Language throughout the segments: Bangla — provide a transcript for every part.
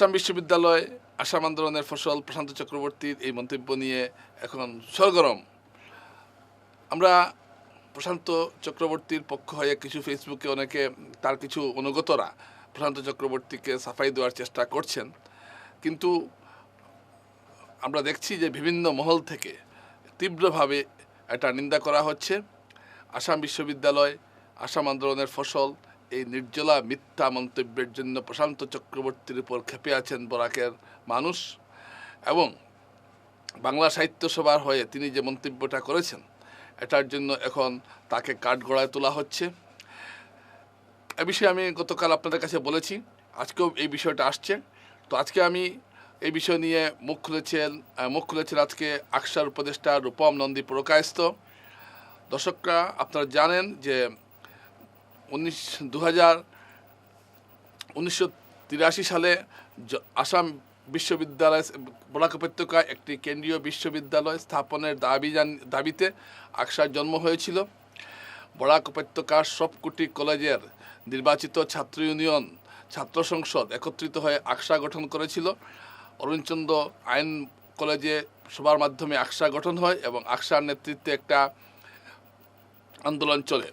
আসাম বিশ্ববিদ্যালয়, আসাম আন্দোলনের ফসল প্রশান্ত চক্রবর্তীর এই মন্তব্য নিয়ে এখন সরগরম। আমরা প্রশান্ত চক্রবর্তীর পক্ষ হয়ে কিছু ফেসবুকে অনেকে তার কিছু অনুগতরা প্রশান্ত চক্রবর্তীকে সাফাই দেওয়ার চেষ্টা করছেন। কিন্তু আমরা দেখছি যে বিভিন্ন মহল থেকে তীব্রভাবে এটা নিন্দা করা হচ্ছে। আসাম বিশ্ববিদ্যালয়, আসাম আন্দোলনের ফসল এই নির্জলা মিথ্যা মন্তব্যের জন্য প্রশান্ত চক্রবর্তীর উপর খেপে আছেন বরাকের মানুষ এবং বাংলা সাহিত্য সভার হয়ে তিনি যে মন্তব্যটা করেছেন, এটার জন্য এখন তাকে কাঠগড়ায় তোলা হচ্ছে। এ বিষয়ে আমি গতকাল আপনাদের কাছে বলেছি, আজকেও এই বিষয়টা আসছে। তো আজকে আমি এই বিষয় নিয়ে মুখ খুলেছেন মুখ খুলেছেন আজকে আকসার উপদেষ্টা রূপম নন্দী পুরকায়স্ত দর্শকরা, আপনারা জানেন যে উনিশ দু হাজার উনিশশো তিরাশি সালে আসাম বিশ্ববিদ্যালয় বরাক উপত্যকায় একটি কেন্দ্রীয় বিশ্ববিদ্যালয় স্থাপনের দাবি জান, দাবিতে আকসার জন্ম হয়েছিল। বরাক উপত্যকার সবকটি কলেজের নির্বাচিত ছাত্র ইউনিয়ন, ছাত্র সংসদ একত্রিত হয়ে আকসা গঠন করেছিল। অরুণচন্দ্র আইন কলেজে সবার মাধ্যমে আকসা গঠন হয় এবং আকসার নেতৃত্বে একটা আন্দোলন চলে।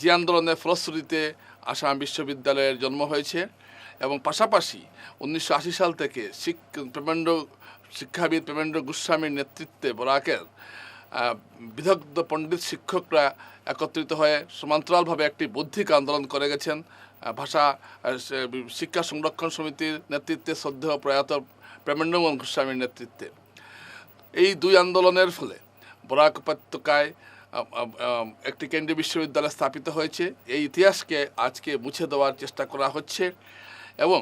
যে আন্দোলনের ফলশ্রুতিতে আসাম বিশ্ববিদ্যালয়ের জন্ম হয়েছে এবং পাশাপাশি উনিশশো আশি সাল থেকে শিক প্রেমেন্দ্র শিক্ষাবিদ প্রেমেন্দ্র গোস্বামীর নেতৃত্বে বরাকের বিদগ্ধ পণ্ডিত শিক্ষকরা একত্রিত হয়ে সমান্তরালভাবে একটি বৌদ্ধিক আন্দোলন করে গেছেন। ভাষা শিক্ষা সংরক্ষণ সমিতির নেতৃত্বে শ্রদ্ধেয় প্রয়াত প্রেমেন্দ্রমোহন গোস্বামীর নেতৃত্বে। এই দুই আন্দোলনের ফলে বরাক উপত্যকায় একটি কেন্দ্রীয় বিশ্ববিদ্যালয় স্থাপিত হয়েছে। এই ইতিহাসকে আজকে মুছে দেওয়ার চেষ্টা করা হচ্ছে এবং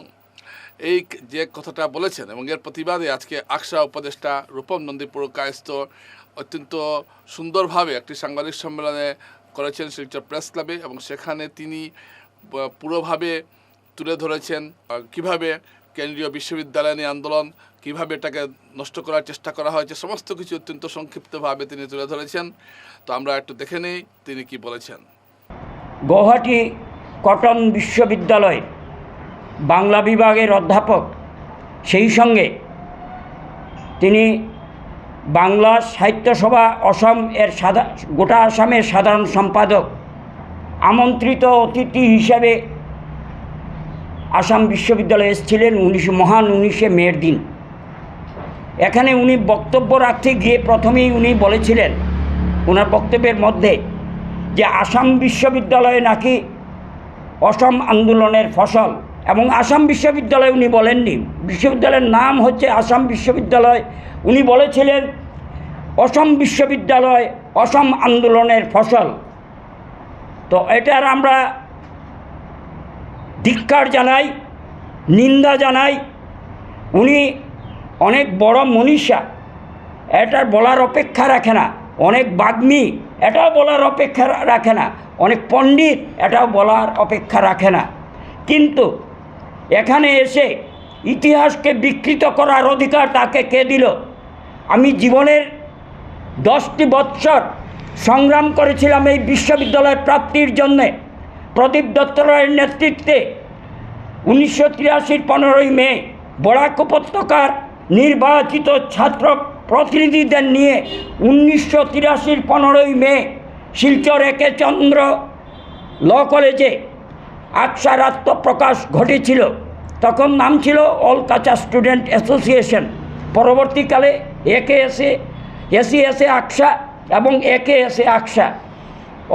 এই যে কথাটা বলেছেন এবং এর প্রতিবাদে আজকে আকসা উপদেষ্টা রূপম নন্দী পুরকায়স্ত অত্যন্ত সুন্দরভাবে একটি সাংবাদিক সম্মেলনে করেছেন শিলচর প্রেস ক্লাবে এবং সেখানে তিনি পুরোভাবে তুলে ধরেছেন কীভাবে কেন্দ্রীয় বিশ্ববিদ্যালয় নিয়ে আন্দোলন কীভাবে এটাকে নষ্ট করার চেষ্টা করা হয়েছে সমস্ত কিছু অত্যন্ত সংক্ষিপ্তভাবে তিনি তুলে ধরেছেন। তো আমরা একটু দেখে নেই তিনি কি বলেছেন। গৌহাটি কটন বিশ্ববিদ্যালয় বাংলা বিভাগের অধ্যাপক, সেই সঙ্গে তিনি বাংলা সাহিত্য সভা অসম এর সাধা, গোটা আসামের সাধারণ সম্পাদক, আমন্ত্রিত অতিথি হিসাবে আসাম বিশ্ববিদ্যালয়ে এসেছিলেন উনিশে, মহান উনিশে মের দিন। এখানে উনি বক্তব্য রাখতে গিয়ে প্রথমেই উনি বলেছিলেন, ওনার বক্তব্যের মধ্যে যে আসাম বিশ্ববিদ্যালয়ে নাকি অসম আন্দোলনের ফসল এবং আসাম বিশ্ববিদ্যালয় উনি বলেননি। বিশ্ববিদ্যালয়ের নাম হচ্ছে আসাম বিশ্ববিদ্যালয়। উনি বলেছিলেন, অসম বিশ্ববিদ্যালয় অসম আন্দোলনের ফসল। তো এটার আমরা ধিক্কার জানাই, নিন্দা জানাই। উনি অনেক বড় মনীষা, এটার বলার অপেক্ষা রাখে না। অনেক বাগ্মী, এটাও বলার অপেক্ষা রাখে না। অনেক পণ্ডিত, এটাও বলার অপেক্ষা রাখে না। কিন্তু এখানে এসে ইতিহাসকে বিকৃত করার অধিকার তাকে কে দিল? আমি জীবনের দশটি বৎসর সংগ্রাম করেছিলাম এই বিশ্ববিদ্যালয় প্রাপ্তির জন্যে। প্রদীপ দত্ত রায়ের নেতৃত্বে উনিশশো তিরাশির পনেরোই মে বরাক উপত্যকার নির্বাচিত ছাত্র প্রতিনিধিদের নিয়ে উনিশশো তিরাশির পনেরোই মে শিলচর একে চন্দ্র ল কলেজে আকসার আত্মপ্রকাশ ঘটেছিল। তখন নাম ছিল অল কাঁচা স্টুডেন্ট অ্যাসোসিয়েশন। পরবর্তীকালে একে এসে, এসি এসে আকসা এবং একে এসে AKSA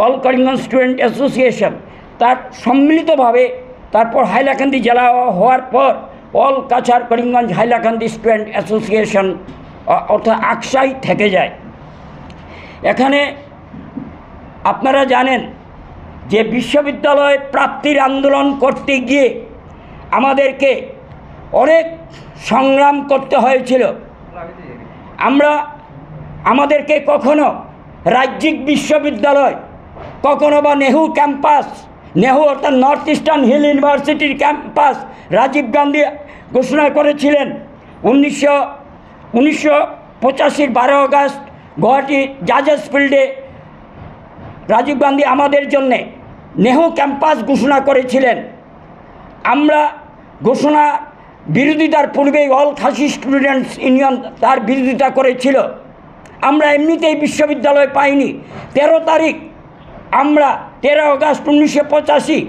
all Karimganj student association. তার সম্মিলিতভাবে তারপর হাইলাকান্দি জেলা হওয়ার পর all Cachar Karimganj Hailakandi student association অর্থাৎ আকসাই থেকে যায়। এখানে আপনারা জানেন যে বিশ্ববিদ্যালয় প্রাপ্তির আন্দোলন করতে গিয়ে আমাদেরকে অনেক সংগ্রাম করতে হয়েছিল। আমরা আমাদেরকে কখনো রাজ্যিক বিশ্ববিদ্যালয়, কখনো বা নেহু ক্যাম্পাস নেহু অর্থাৎ নর্থ ইস্টার্ন হিল ইউনিভার্সিটির ক্যাম্পাস রাজীব গান্ধী ঘোষণা করেছিলেন। উনিশশো উনিশশো পঁচাশির বারো আগস্ট গুয়াহাটি জাজেস ফিল্ডে রাজীব গান্ধী আমাদের জন্যে নেহু ক্যাম্পাস ঘোষণা করেছিলেন। আমরা ঘোষণা বিরোধিতার পূর্বেই অল খাসি স্টুডেন্টস ইউনিয়ন তার বিরোধিতা করেছিল। আমরা এমনিতেই বিশ্ববিদ্যালয় পাইনি। তেরো তারিখ আমরা তেরো আগস্ট উনিশশো পঁচাশি,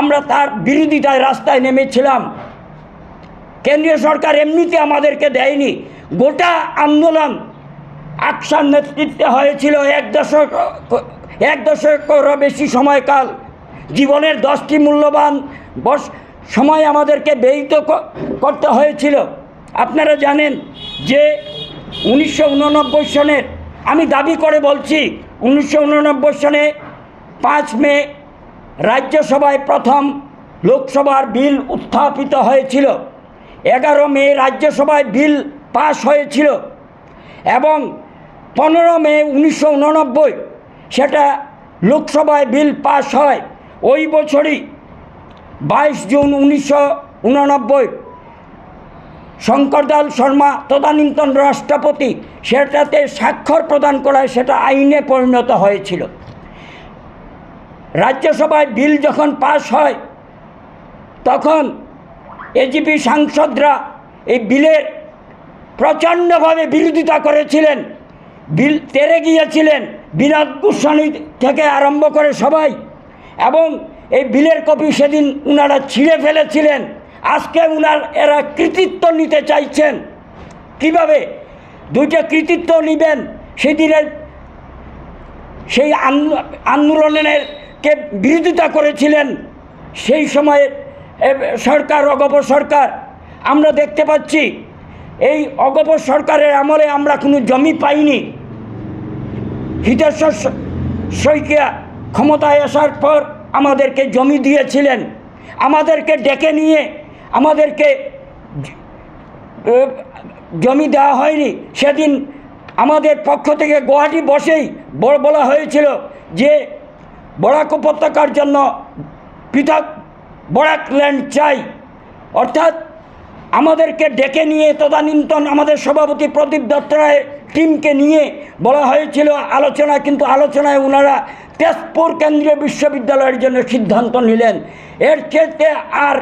আমরা তার বিরোধিতায় রাস্তায় নেমেছিলাম। কেন্দ্রীয় সরকার এমনিতে আমাদেরকে দেয়নি। গোটা আন্দোলন আকসার নেতৃত্বে হয়েছিল এক দশক, এক দশকেরও বেশি সময়কাল। জীবনের দশটি মূল্যবান বস সময় আমাদেরকে ব্যয়িত করতে হয়েছিল। আপনারা জানেন যে উনিশশো উননব্বই সনের, আমি দাবি করে বলছি, উনিশশো উননব্বই সনে পাঁচ মে রাজ্যসভায় প্রথম লোকসভার বিল উত্থাপিত হয়েছিল। এগারো মে রাজ্যসভায় বিল পাশ হয়েছিল এবং পনেরো মে উনিশশো উননব্বই সেটা লোকসভায় বিল পাশ হয়। ওই বছরই বাইশ জুন উনিশশো উননব্বই শঙ্করদাল শর্মা তদানীন্তন রাষ্ট্রপতি সেটাতে স্বাক্ষর প্রদান করায় সেটা আইনে পরিণত হয়েছিল। রাজ্যসভায় বিল যখন পাশ হয়, তখন এজিপি সাংসদরা এই বিলের প্রচণ্ডভাবে বিরোধিতা করেছিলেন। বিল তেরে গিয়েছিলেন বিনোদ গোস্বামী থেকে আরম্ভ করে সবাই এবং এই বিলের কপি সেদিন উনারা ছিঁড়ে ফেলেছিলেন। আজকে উনার এরা কৃতিত্ব নিতে চাইছেন। কীভাবে? দুইটা কৃতিত্ব নেবেন, সেদিনের সেই আন্দো- আন্দোলনের কে বিরোধিতা করেছিলেন। সেই সময়ে এ, সরকার অগপ সরকার। আমরা দেখতে পাচ্ছি এই অগপ সরকারের আমলে আমরা কোনো জমি পাইনি। হিতেশ্বর শইকিয়া ক্ষমতায় আসার পর আমাদেরকে জমি দিয়েছিলেন। আমাদেরকে ডেকে নিয়ে আমাদেরকে জমি দেওয়া হয়নি। সেদিন আমাদের পক্ষ থেকে গুয়াহাটি বসেই বল- বলা হয়েছিল যে বরাক উপত্যকার জন্য পৃথক বরাক ল্যান্ড চাই। অর্থাৎ আমাদেরকে ডেকে নিয়ে তদানীন্তন আমাদের সভাপতি প্রদীপ দত্ত রায় টিমকে নিয়ে বলা হয়েছিল আলোচনা, কিন্তু আলোচনায় ওনারা তেজপুর কেন্দ্রীয় বিশ্ববিদ্যালয়ের জন্য সিদ্ধান্ত নিলেন। এর চেয়ে আর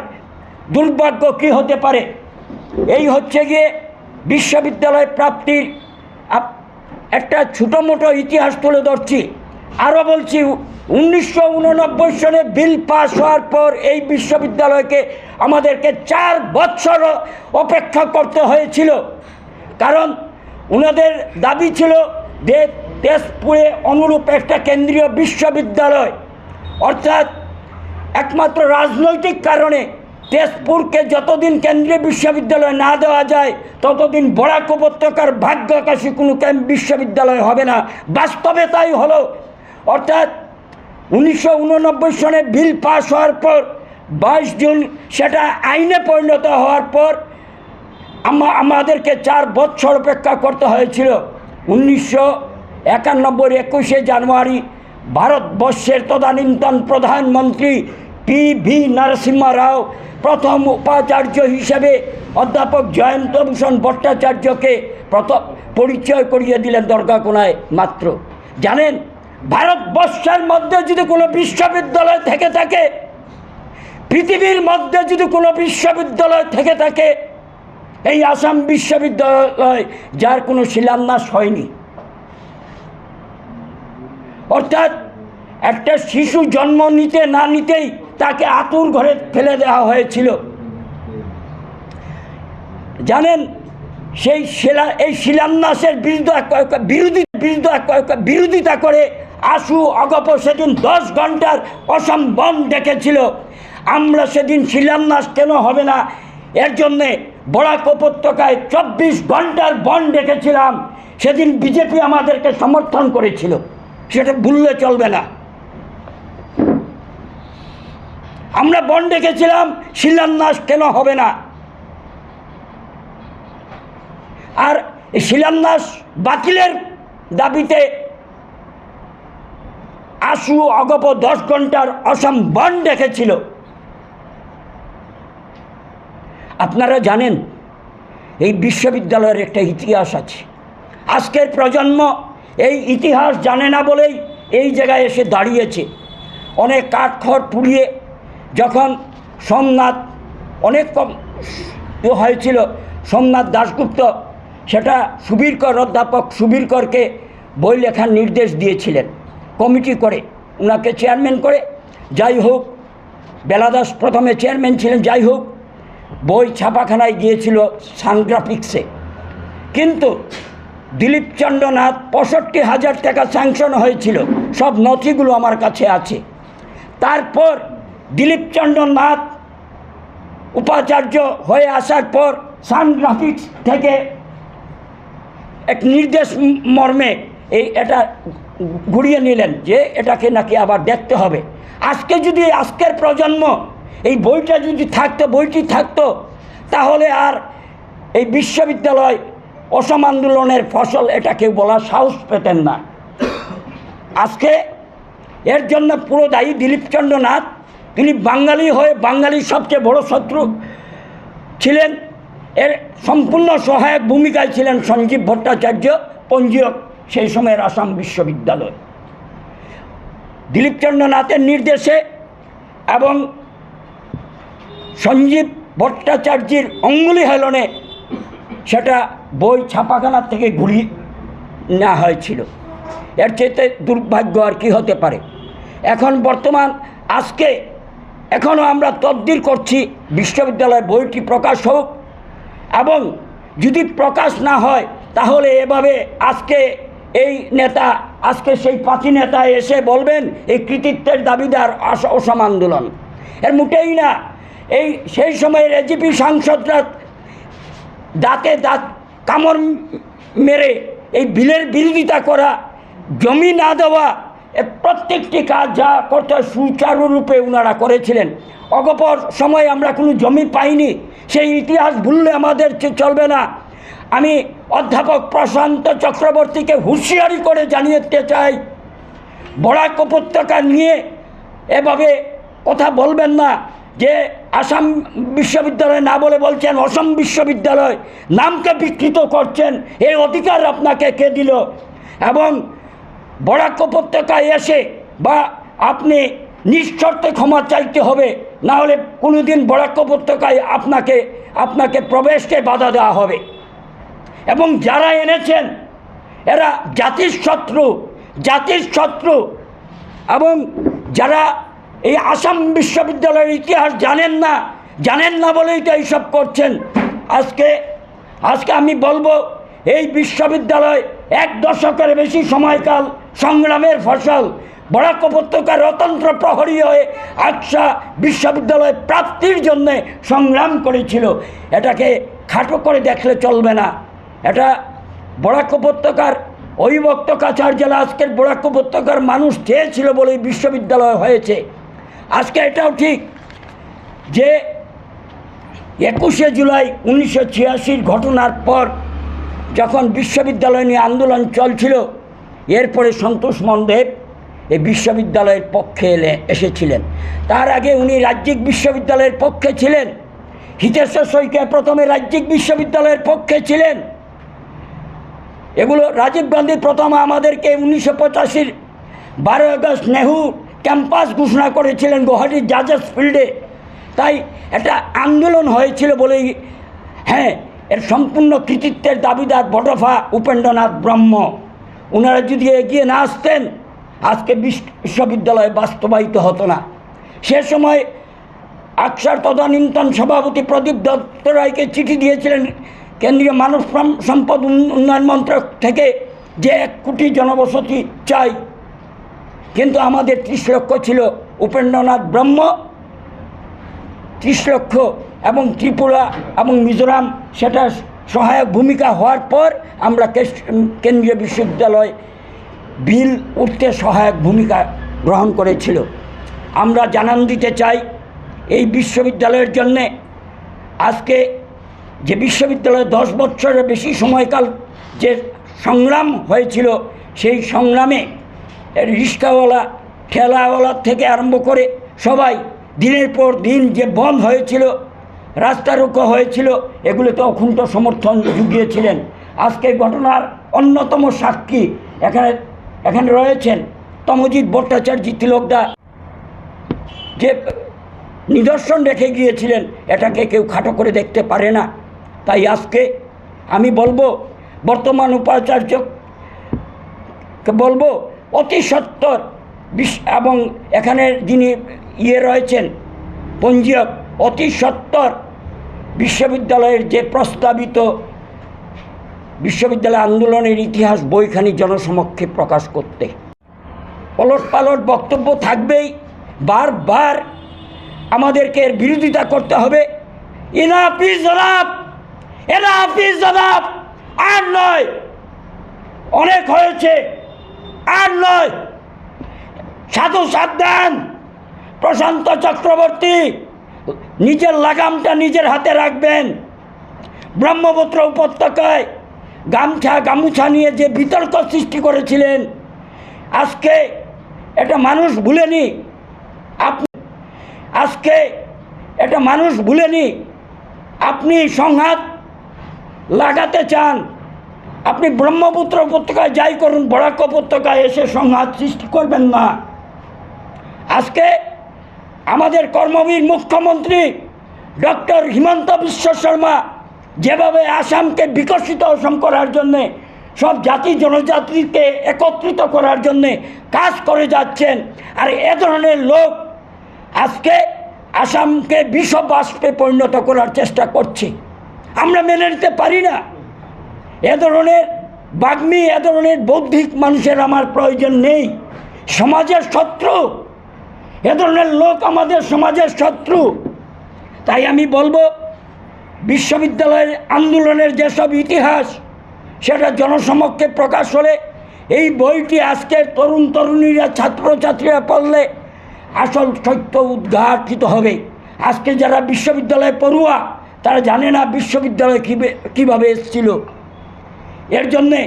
দুর্ভাগ্য কী হতে পারে? এই হচ্ছে গিয়ে বিশ্ববিদ্যালয় প্রাপ্তির একটা ছোটো মোটো ইতিহাস তুলে ধরছি। আরও বলছি, উনিশশো সনে বিল পাস হওয়ার পর এই বিশ্ববিদ্যালয়কে আমাদেরকে চার বৎসর অপেক্ষা করতে হয়েছিল। কারণ ওনাদের দাবি ছিল যে তেজপুরে অনুরূপ একটা কেন্দ্রীয় বিশ্ববিদ্যালয়। অর্থাৎ একমাত্র রাজনৈতিক কারণে তেজপুরকে যতদিন কেন্দ্রীয় বিশ্ববিদ্যালয় না দেওয়া যায়, ততদিন বরাক উপত্যকার ভাগ্য আকাশী কোনো কেম- বিশ্ববিদ্যালয় হবে না। বাস্তবে তাই হলো, অর্থাৎ উনিশশো উননব্বই সনে বিল পাস হওয়ার পর, বাইশ জুন সেটা আইনে পরিণত হওয়ার পর, আমা- আমাদেরকে চার বৎসর অপেক্ষা করতে হয়েছিল। উনিশশো একানব্বই একুশে জানুয়ারি ভারতবর্ষের তদানীন্তন প্রধানমন্ত্রী পি ভি নরসিংহ রাও প্রথম উপাচার্য হিসেবে অধ্যাপক জয়ন্ত ভূষণ ভট্টাচার্যকে প্রথম পরিচয় করিয়ে দিলেন দরগাকোনায় মাত্র। জানেন, ভারতবর্ষের মধ্যে যদি কোনো বিশ্ববিদ্যালয় থেকে থাকে, পৃথিবীর মধ্যে যদি কোনো বিশ্ববিদ্যালয় থেকে থাকে, এই আসাম বিশ্ববিদ্যালয় যার কোনো শিলান্যাস হয়নি। অর্থাৎ একটা শিশু জন্ম নিতে না নিতেই তাকে আতুর ঘরে ফেলে দেওয়া হয়েছিল। জানেন, সেই শিলা, এই শিলান্যাসের বিরুদ্ধে বিরোধী, বিরুদ্ধে বিরোধিতা করে আশু অগপ সেদিন দশ ঘণ্টার অসম বন ডেকেছিল। আমরা সেদিন শিলান্যাস কেন হবে না? এর জন্যে বরাক উপত্যকায় চব্বিশ ঘণ্টার বন ডেকেছিলাম। সেদিন বিজেপি আমাদেরকে সমর্থন করেছিল। সেটা ভুললে চলবে না। আমরা বন ডেকেছিলাম, শিলান্যাস কেন হবে না? আর শিলান্যাস বাতিলের দাবিতে আশু অগপ দশ ঘণ্টার অসম বন ডেকেছিল। আপনারা জানেন, এই বিশ্ববিদ্যালয়ের একটা ইতিহাস আছে। আজকের প্রজন্ম এই ইতিহাস জানে না বলেই এই জায়গায় এসে দাঁড়িয়েছে। অনেক কাঠখড় পুড়িয়ে যখন সোমনাথ অনেক কম হয়েছিল, সোমনাথ দাশগুপ্ত সেটা সুবীরকর অধ্যাপক সুবীরকরকে বই লেখার নির্দেশ দিয়েছিলেন, কমিটি করে ওনাকে চেয়ারম্যান করে। যাই হোক, বেলাদাস প্রথমে চেয়ারম্যান ছিলেন, যাই হোক, বই ছাপাখানায় গিয়েছিল সানগ্রাফিক্সে কিন্তু দিলীপ চন্দ্রনাথ পঁয়ষট্টি হাজার টাকা স্যাংশন হয়েছিল, সব নথিগুলো আমার কাছে আছে। তারপর দিলীপ চন্দ্রনাথ উপাচার্য হয়ে আসার পর সান গ্রাফিক্স থেকে এক নির্দেশ মর্মে এই এটা ঘুরিয়ে নিলেন যে এটাকে নাকি আবার দেখতে হবে। আজকে যদি আজকের প্রজন্ম এই বইটা যদি থাকতো, বইটি থাকতো, তাহলে আর এই বিশ্ববিদ্যালয় অসম আন্দোলনের ফসল এটা কেউ বলার সাহস পেতেন না। আজকে এর জন্য পুরো দায়ী দিলীপচন্দ্র নাথ তিনি বাঙালি হয়ে বাঙালির সবচেয়ে বড় শত্রু ছিলেন। এর সম্পূর্ণ সহায়ক ভূমিকায় ছিলেন সঞ্জীব ভট্টাচার্য পঞ্জীয়ক সেই সময়ের আসাম বিশ্ববিদ্যালয়। দিলীপচন্দ্র নাথের নির্দেশে এবং সঞ্জীব ভট্টাচার্যের অঙ্গুলি হেলনে সেটা বই ছাপাখানার থেকে ঘুরিয়ে নেওয়া হয়েছিল। এর চেয়ে দুর্ভাগ্য আর কি হতে পারে? এখন বর্তমান, আজকে এখনও আমরা তবদিল করছি বিশ্ববিদ্যালয় বইটি প্রকাশ হোক। এবং যদি প্রকাশ না হয়, তাহলে এভাবে আজকে এই নেতা, আজকে সেই পাঁচি নেতা এসে বলবেন, এই কৃতিত্বের দাবিদার অসম আন্দোলন। এর মোটেই না, এই সেই সময়ের এজিপি সাংসদরা দাঁতে দাঁত কামড় মেরে এই বিলের বিরোধিতা করা, জমি না দেওয়া প্রত্যেকটি কাজ যা করতে সুচারুরূপে ওনারা করেছিলেন। অগপর সময় আমরা কোনো জমি পাইনি, সেই ইতিহাস ভুললে আমাদের চলবে না। আমি অধ্যাপক প্রশান্ত চক্রবর্তীকে হুঁশিয়ারি করে জানিয়ে চাই, বরাক উপত্যকা নিয়ে এভাবে কথা বলবেন না, যে আসাম বিশ্ববিদ্যালয় না বলে বলছেন, অসম বিশ্ববিদ্যালয় নামকে বিকৃত করছেন এই অধিকার আপনাকে কে দিল? এবং বরাক উপত্যকায় এসে বা আপনি নিঃশর্তে ক্ষমা চাইতে হবে, না হলে কোনোদিন বরাক উপত্যকায় আপনাকে আপনাকে প্রবেশকে বাধা দেওয়া হবে। এবং যারা এনেছেন, এরা জাতির শত্রু জাতির শত্রু এবং যারা এই আসাম বিশ্ববিদ্যালয়ের ইতিহাস জানেন না জানেন না বলেই তো এইসব করছেন। আজকে আজকে আমি বলব, এই বিশ্ববিদ্যালয় এক দশকের বেশি সময়কাল সংগ্রামের ফসল, বরাক উপত্যকার অতন্ত্র প্রহরী হয়ে আকসা বিশ্ববিদ্যালয় প্রাপ্তির জন্যে সংগ্রাম করেছিল। এটাকে খাটো করে দেখলে চলবে না। এটা বরাক উপত্যকার অবিভক্ত কাছাড় জেলা আজকের বরাক উপত্যকার মানুষ চেয়েছিল বলেই বিশ্ববিদ্যালয় হয়েছে। আজকে এটাও ঠিক যে একুশে জুলাই উনিশশো ঘটনার পর যখন বিশ্ববিদ্যালয় নিয়ে আন্দোলন চলছিল, এরপরে সন্তোষ মন্দেব এই বিশ্ববিদ্যালয়ের পক্ষে এলে, এসেছিলেন। তার আগে উনি রাজ্যিক বিশ্ববিদ্যালয়ের পক্ষে ছিলেন। হিতেশ্বর শইকিয়া প্রথমে রাজ্যিক বিশ্ববিদ্যালয়ের পক্ষে ছিলেন। এগুলো রাজীব গান্ধী প্রথম আমাদেরকে উনিশশো পঁচাশির বারো আগস্ট নেহু ক্যাম্পাস ঘোষণা করেছিলেন গুয়াহাটির জাজেস ফিল্ডে। তাই একটা আন্দোলন হয়েছিল বলেই হ্যাঁ এর সম্পূর্ণ কৃতিত্বের দাবিদার বটফা উপেন্দ্রনাথ ব্রহ্ম। ওনারা যদি এগিয়ে না আসতেন, আজকে বিশ্ব- বিশ্ববিদ্যালয় বাস্তবায়িত হতো না। সে সময় আকসার তদানীন্তন সভাপতি প্রদীপ দত্ত রায়কে চিঠি দিয়েছিলেন কেন্দ্রীয় মানব সম্পদ উন্ন- উন্নয়ন মন্ত্রক থেকে যে এক কোটি জনবসতি চাই। কিন্তু আমাদের ত্রিশ লক্ষ ছিল। উপেন্দ্রনাথ ব্রহ্ম ত্রিশ লক্ষ এবং ত্রিপুরা এবং মিজোরাম, সেটা সহায়ক ভূমিকা হওয়ার পর আমরা কেন্দ্রীয় বিশ্ববিদ্যালয় বিল উঠতে সহায়ক ভূমিকা গ্রহণ করেছিল। আমরা জানান দিতে চাই, এই বিশ্ববিদ্যালয়ের জন্যে আজকে যে বিশ্ববিদ্যালয়ে দশ বছরের বেশি সময়কাল যে সংগ্রাম হয়েছিল, সেই সংগ্রামে এর রিক্সাওয়ালা, ঠেলাওয়ালা থেকে আরম্ভ করে সবাই দিনের পর দিন যে বন্ধ হয়েছিল রাস্তা রোকা হয়েছিল এগুলোতে অকুণ্ঠ সমর্থন জুগিয়েছিলেন। আজকে ঘটনার অন্যতম সাক্ষী এখানে এখানে রয়েছেন তমজিৎ ভট্টাচার্য তিলকদা। যে নিদর্শন রেখে গিয়েছিলেন, এটাকে কেউ খাটো করে দেখতে পারে না। তাই আজকে আমি বলব, বর্তমান উপাচার্যকে বলব, অতি সত্তর বিশ এবং এখানে যিনি ইয়ে রয়েছেন, পঞ্জীয়ক অতি সত্তর বিশ্ববিদ্যালয়ের যে প্রস্তাবিত বিশ্ববিদ্যালয় আন্দোলনের ইতিহাস বইখানি জনসমক্ষে প্রকাশ করতে। পলট পালট বক্তব্য থাকবেই, বারবার আমাদেরকে এর বিরোধিতা করতে হবে। ইনাফিস জনাব এনাফিস জনাব, আর নয়, অনেক হয়েছে, আর নয়। সাধু সাবধান, প্রশান্ত চক্রবর্তী। নিজের লাগামটা নিজের হাতে রাখবেন। ব্রহ্মপুত্র উপত্যকায় গামছা, গামুছা নিয়ে যে বিতর্ক সৃষ্টি করেছিলেন, আজকে এটা মানুষ ভুলেনি। আপনি, আজকে এটা মানুষ ভুলেনি। আপনি সংঘাত লাগাতে চান, আপনি ব্রহ্মপুত্র উপত্যকায় যাই করুন, বরাক উপত্যকায় এসে সংঘাত সৃষ্টি করবেন না। আজকে আমাদের কর্মবীর মুখ্যমন্ত্রী ডক্টর হিমন্ত বিশ্ব শর্মা যেভাবে আসামকে বিকশিত অসম করার জন্যে, সব জাতি জনজাতিকে একত্রিত করার জন্যে কাজ করে যাচ্ছেন, আর এ ধরনের লোক আজকে আসামকে বিষ বাষ্পে পরিণত করার চেষ্টা করছে। আমরা মেনে নিতে পারি না। এ ধরনের বাগ্মী, এ ধরনের বৌদ্ধিক মানুষের আমার প্রয়োজন নেই। সমাজের শত্রু এ ধরনের লোক আমাদের সমাজের শত্রু। তাই আমি বলব, বিশ্ববিদ্যালয়ের আন্দোলনের যেসব ইতিহাস, সেটা জনসমক্ষে প্রকাশ হলে এই বইটি আজকে তরুণ তরুণীরা, ছাত্রছাত্রীরা পড়লে আসল সত্য উদ্ঘাটিত হবে। আজকে যারা বিশ্ববিদ্যালয়ে পড়ুয়া, তারা জানে না বিশ্ববিদ্যালয় কীভাবে কীভাবে এসেছিল। এর জন্যে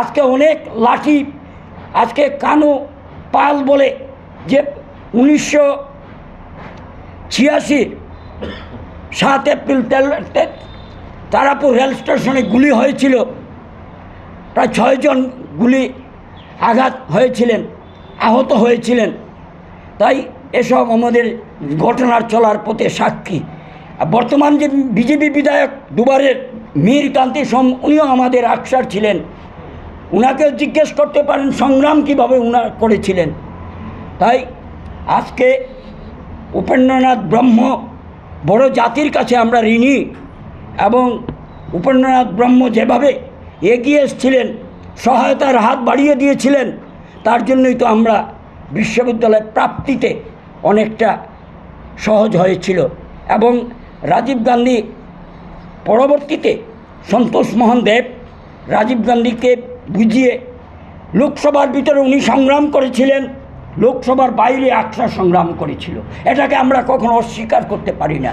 আজকে অনেক লাঠি, আজকে কানু পাল বলে যে উনিশশো ছিয়াশির সাত এপ্রিল তারাপুর রেল স্টেশনে গুলি হয়েছিল। প্রায় ছয়জন গুলি আঘাত হয়েছিলেন, আহত হয়েছিলেন। তাই এসব আমাদের ঘটনার চলার পথে সাক্ষী। বর্তমান যে বিজেপি বিধায়ক দুবারের মীর কান্তি সোম, উনিও আমাদের আকসার ছিলেন। উনাকেও জিজ্ঞেস করতে পারেন, সংগ্রাম কীভাবে উনা করেছিলেন। তাই আজকে উপেন্দ্রনাথ ব্রহ্ম বড় জাতির কাছে আমরা ঋণী এবং উপেন্দ্রনাথ ব্রহ্ম যেভাবে এগিয়ে এসেছিলেন, সহায়তার হাত বাড়িয়ে দিয়েছিলেন, তার জন্যই তো আমরা বিশ্ববিদ্যালয় প্রাপ্তিতে অনেকটা সহজ হয়েছিল। এবং রাজীব গান্ধী পরবর্তীতে সন্তোষ মোহন দেব রাজীব গান্ধীকে বুঝিয়ে লোকসভার ভিতরে উনি সংগ্রাম করেছিলেন। লোকসভার বাইরে আকসা সংগ্রাম করেছিল। এটাকে আমরা কখনো অস্বীকার করতে পারি না।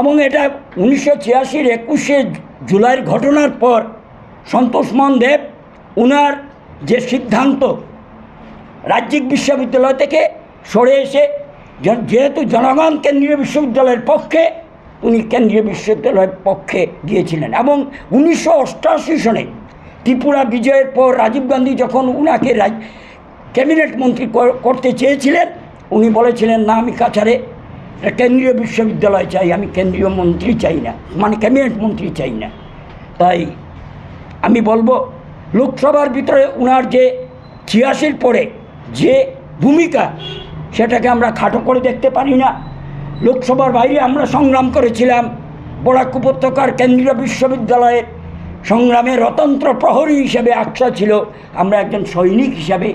এবং এটা উনিশশো ছিয়াশির একুশে জুলাইয়ের ঘটনার পর সন্তোষ মোহন দেব উনার যে সিদ্ধান্ত রাজ্যিক বিশ্ববিদ্যালয় থেকে সরে এসে যেহেতু জনগণ কেন্দ্রীয় বিশ্ববিদ্যালয়ের পক্ষে, উনি কেন্দ্রীয় বিশ্ববিদ্যালয়ের পক্ষে গিয়েছিলেন। এবং উনিশশো অষ্টআশি সনে ত্রিপুরা বিজয়ের পর রাজীব গান্ধী যখন উনাকে ক্যাবিনেট মন্ত্রী করতে চেয়েছিলেন। উনি বলেছিলেন, না, আমি কাছারে কেন্দ্রীয় বিশ্ববিদ্যালয় চাই, আমি কেন্দ্রীয় মন্ত্রী চাই না মানে ক্যাবিনেট মন্ত্রী চাই না। তাই আমি বলব, লোকসভার ভিতরে উনার যে ছিয়াশির পরে যে ভূমিকা, সেটাকে আমরা খাটো করে দেখতে পারি না। লোকসভার বাইরে আমরা সংগ্রাম করেছিলাম, বরাক উপত্যকার কেন্দ্রীয় বিশ্ববিদ্যালয়ের সংগ্রামে রতন্ত্র প্রহরী হিসেবে আকশা ছিল। আমরা একজন সৈনিক হিসাবে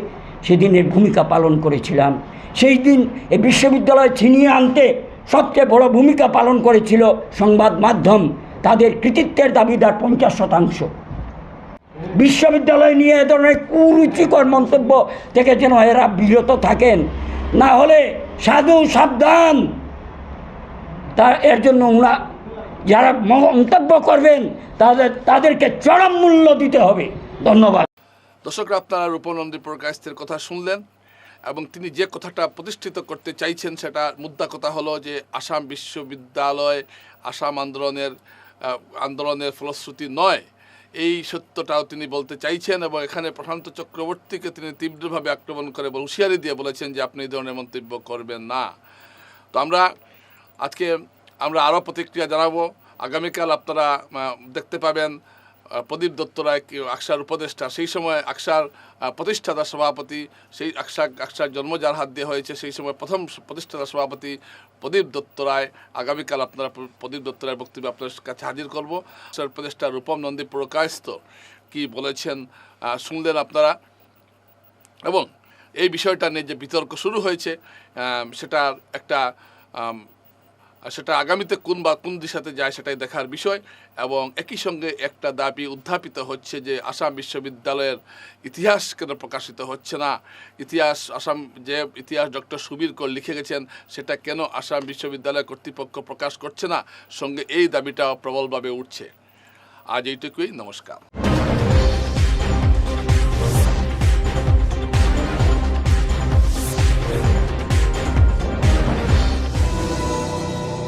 সেদিনের ভূমিকা পালন করেছিলাম। সেই দিন এই বিশ্ববিদ্যালয় ছিনিয়ে আনতে সবচেয়ে বড় ভূমিকা পালন করেছিল সংবাদ মাধ্যম। তাদের কৃতিত্বের দাবিদার পঞ্চাশ শতাংশ। বিশ্ববিদ্যালয় নিয়ে এ ধরনের কুরুচিকর মন্তব্য থেকে যেন এরা বিরত থাকেন। না হলে সাধু সাবধান। তা এর জন্য ওনা যারা মন্তব্য করবেন, তাদের, তাদেরকে চরম মূল্য দিতে হবে। ধন্যবাদ। দর্শকরা আপনারা রূপনন্দী প্রকাশের কথা শুনলেন এবং তিনি যে কথাটা প্রতিষ্ঠিত করতে চাইছেন সেটা মুদ্রা কথা হলো যে আসাম বিশ্ববিদ্যালয় আসাম আন্দোলনের আন্দোলনের ফলশ্রুতি নয়। এই সত্যটাও তিনি বলতে চাইছেন এবং এখানে প্রশান্ত চক্রবর্তীকে তিনি তীব্রভাবে আক্রমণ করে হুঁশিয়ারি দিয়ে বলেছেন যে আপনি এই ধরনের মন্তব্য করবেন না। তো আমরা আজকে আমরা আরও প্রতিক্রিয়া জানাব। আগামীকাল আপনারা দেখতে পাবেন প্রদীপ দত্ত রায় আকসার উপদেষ্টা, সেই সময় আকসার প্রতিষ্ঠাতা সভাপতি, সেই আকসা আকসার জন্ম যার হাত দিয়ে হয়েছে, সেই সময় প্রথম প্রতিষ্ঠাতা সভাপতি প্রদীপ দত্ত রায়। আগামীকাল আপনারা প্রদীপ দত্ত রায়ের বক্তব্য আপনার কাছে হাজির করব। আকসার উপদেষ্টা রূপম নন্দী পুরকায়স্ত কি বলেছেন শুনলেন আপনারা। এবং এই বিষয়টা নিয়ে যে বিতর্ক শুরু হয়েছে সেটার একটা সেটা আগামীতে কোন বা কোন দিশাতে যায় সেটাই দেখার বিষয়। এবং একই সঙ্গে একটা দাবি উত্থাপিত হচ্ছে যে আসাম বিশ্ববিদ্যালয়ের ইতিহাস কেন প্রকাশিত হচ্ছে না? ইতিহাস, আসাম যে ইতিহাস ডক্টর সুবীর কর লিখে গেছেন, সেটা কেন আসাম বিশ্ববিদ্যালয় কর্তৃপক্ষ প্রকাশ করছে না? সঙ্গে এই দাবিটা প্রবলভাবে উঠছে। আজ এইটুকুই, নমস্কার।